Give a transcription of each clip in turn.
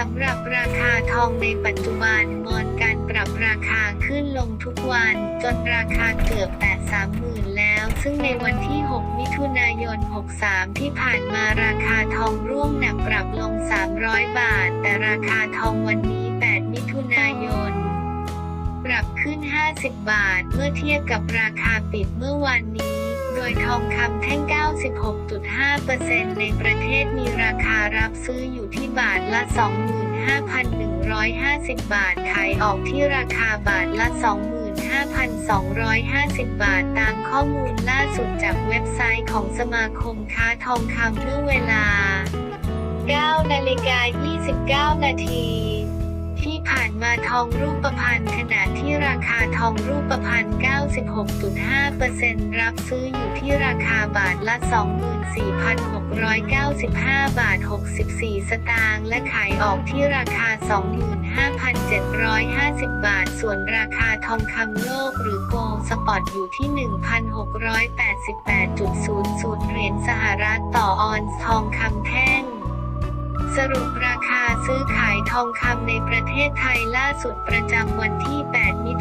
สำหรับราคาทองในปัจจุบันมอนการปรับราคาขึ้นลงทุกวัน จนราคาเกือบแต่30,000แล้ว ซึ่งในวันที่ 6 มิถุนายน 63 ที่ผ่านมาราคาทองร่วงหนักปรับลง 300 บาท แต่ราคาทองวันนี้ 8 มิถุนายนปรับขึ้น 50 บาท เมื่อเทียบกับราคาปิดเมื่อวานนี้ ยทองคำแท่ง 96.5%ในประเทศมีราคารับซื้ออยู่ที่บาทละ 25,150 บาท ขายออกที่ราคาบาทละ25,250 บาทตามข้อมูลล่าสุดจากเว็บไซต์ของสมาคมค้าทองคำเมื่อเวลา 9 นาฬิกา 29 นาที ที่ผ่านมาทองรูปพรรณขณะที่ราคาท องรูปพรรณ 96.5%รับซื้ออยู่ที่ราคาบาทละ 24,695 บาท 64 สตางค์ และขายออกที่ราคา 25,750 บาท ส่วนราคาทองคำโลกหรือโกลสปอตอยู่ที่ 1,688.00 เหรียญสหรัฐต่อออนซ์ทองคำแท่งสรุปราคาซื้อขายทองคำในประเทศไทยล่าสุดประจำวันที่ 8 มิ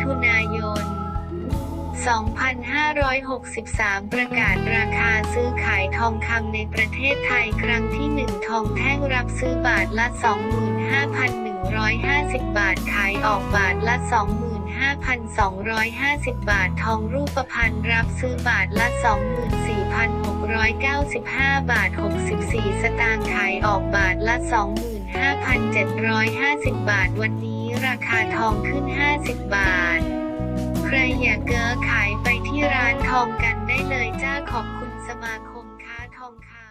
2563 ประกาศราคาซื้อขายทองคำในประเทศไทยครั้งที่ 1 ทองแท่งรับซื้อบาทละ 25,150 บาทขายออกบาทละ 25,250 บาททองรูปพรรณรับซื้อบาทละ 24,695 บาท 64 สตางค์ขายออกบาทละ 25,750 บาทวันนี้ราคาทองขึ้น 50 บาท ใครอยากเก้อขายไปที่ร้านทองกันได้เลยจ้าขอบคุณสมาคมค้าทองคำ